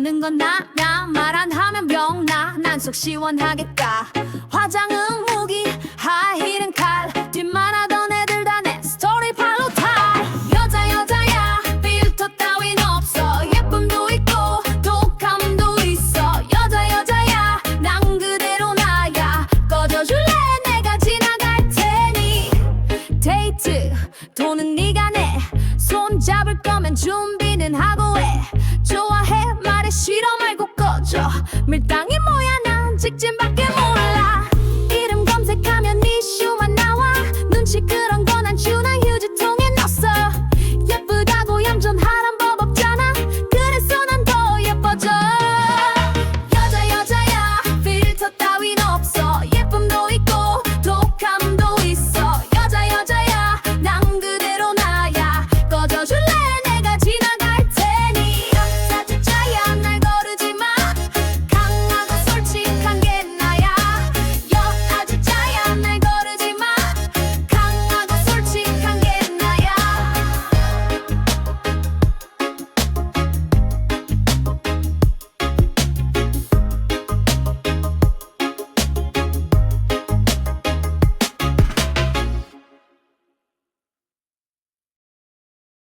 마냐 말안 하면 병나. 난 속 시원하겠다. 화장은 무기 하이힐은 칼. 뒷만 하던 애들 다 내 스토리 팔로 타 여자 여자야 필터 따윈 없어. 예쁨도 있고 독함도 있어. 여자 여자야 난 그대로 나야. 꺼져줄래? 내가 지나갈 테니. 데이트 돈은 네가 내 손 잡을 거면 준비는 하고 해 싫어 말고 꺼져. 밀당이 뭐야 난 직진 밖에